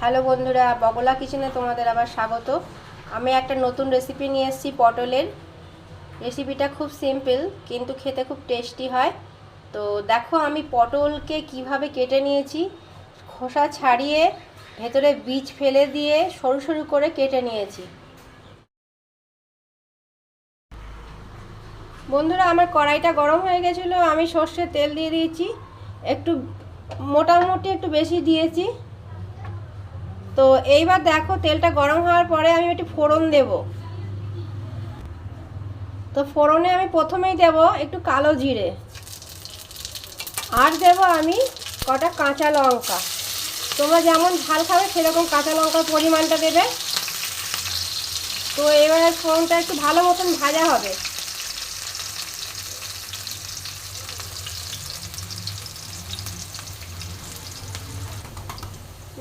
Hello বন্ধুরা, বগলা কিচেনে তোমাদের আবার স্বাগত। আমি একটা নতুন রেসিপি নিয়ে এসেছি পটলের। রেসিপিটা খুব সিম্পল কিন্তু খেতে খুব টেস্টি হয়। তো দেখো আমি পটলকে কীভাবে কেটে নিয়েছি। খোসা ছাড়িয়ে ভেতরে বীজ ফেলে দিয়ে সরু সরু করে কেটে নিয়েছি। বন্ধুরা, আমার কড়াইটা গরম হয়ে গেছিল, আমি সর্ষের তেল দিয়ে দিয়েছি। একটু মোটামুটি একটু বেশি দিয়েছি। তো এইবার দেখো তেলটা গরম হওয়ার পরে আমি একটু ফোড়ন দেব। তো ফোড়নে আমি প্রথমেই দেব একটু কালো জিরে। আর দেব আমি কটা কাঁচা লঙ্কা। তোমরা যেমন ঝাল খাবে, সেরকম কাঁচা লঙ্কার পরিমাণটা দেবে। তো এবার ফোড়নটা একটু ভালো মতন ভাজা হবে।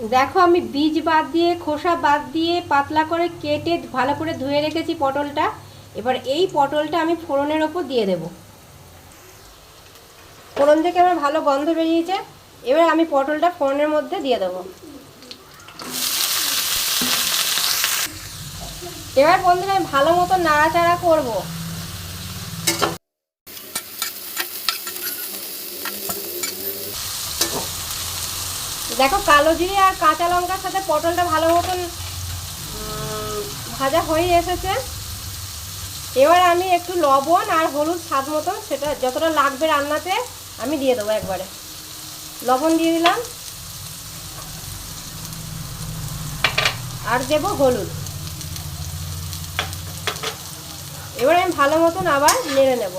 দেখো, আমি বীজ বাদ দিয়ে, খোসা বাদ দিয়ে পাতলা করে কেটে ভালো করে ধুয়ে রেখেছি পটলটা। এবার এই পটলটা আমি ফোড়নের ওপর দিয়ে দেব। ফোড়ন থেকে আমার ভালো গন্ধ বেরিয়েছে। এবার আমি পটলটা ফোড়নের মধ্যে দিয়ে দেবো। এবার বন্ধুরা, আমি ভালো মতো নাড়াচাড়া করব। দেখো কালো জিরে আর কাঁচা লঙ্কার সাথে পটলটা ভালো মতন ভাজা হয়ে এসেছে। এবার আমি একটু লবণ আর হলুদ স্বাদ মতন সেটা যতটা লাগবে রান্নাতে, আমি দিয়ে দেবো একবারে। লবণ দিয়ে দিলাম। আর দেব হলুদ। এবার আমি ভালো মতন আবার নেড়ে নেব।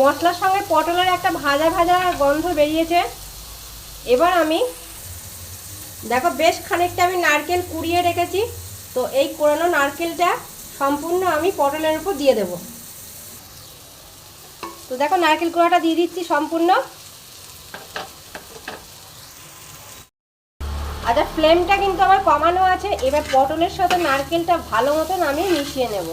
মশলার সঙ্গে পটলের একটা ভাজা ভাজা গন্ধ বেরিয়েছে। এবার আমি, দেখো বেশ খানিকটা আমি নারকেল কুড়িয়ে রেখেছি, তো এই কোরানো নারকেলটা সম্পূর্ণ আমি পটলের উপর দিয়ে দেব। তো দেখো নারকেল কুড়াটা দিয়ে দিচ্ছি সম্পূর্ণ। আচ্ছা ফ্লেমটা কিন্তু আমার কমানো আছে, এবার পটলের সাথে নারকেলটা ভালো মতন আমি মিশিয়ে নেব।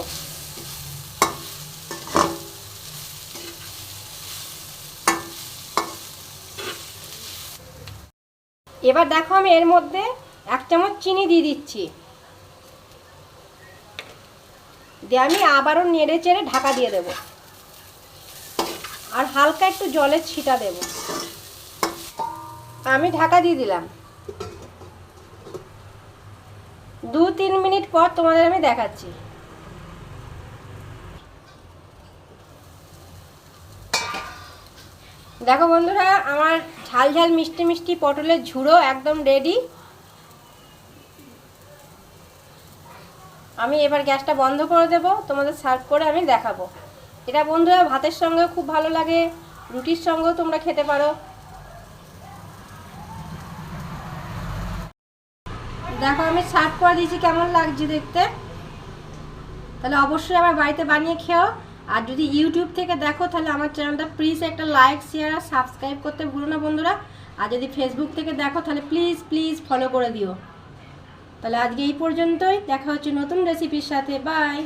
এবার দেখো আমি এর মধ্যে এক চামচ চিনি দিয়ে দিচ্ছি। দিয়ে আমি আবারও নেড়ে চেড়ে ঢাকা দিয়ে দেব। আর হালকা একটু জলের ছিটা দেব। আমি ঢাকা দিয়ে দিলাম। দু তিন মিনিট পর তোমাদের আমি দেখাচ্ছি। দেখো বন্ধুরা, আমার ঝাল ঝাল মিষ্টি মিষ্টি পটলের ঝুড়ো একদম রেডি আমি এবার গ্যাসটা বন্ধ করে দেব, তোমাদের সার্ভ করে আমি দেখাবো। এটা বন্ধুরা ভাতের সঙ্গে খুব ভালো লাগে, রুটির সঙ্গেও তোমরা খেতে পারো। দেখো, আমি সার্ভ করে দিয়েছি, কেমন লাগছে দেখতে? তাহলে অবশ্যই আমার বাড়িতে বানিয়ে খেও। আর যদি ইউটিউব থেকে দেখো, তাহলে আমার চ্যানেলটা প্লিজ একটা লাইক শেয়ার আর সাবস্ক্রাইব করতে ভুলো না বন্ধুরা। আর যদি ফেসবুক থেকে দেখো, তাহলে প্লিজ প্লিজ ফলো করে দিও। তাহলে আজকে এই পর্যন্তই। দেখা হচ্ছে নতুন রেসিপির সাথে। বাই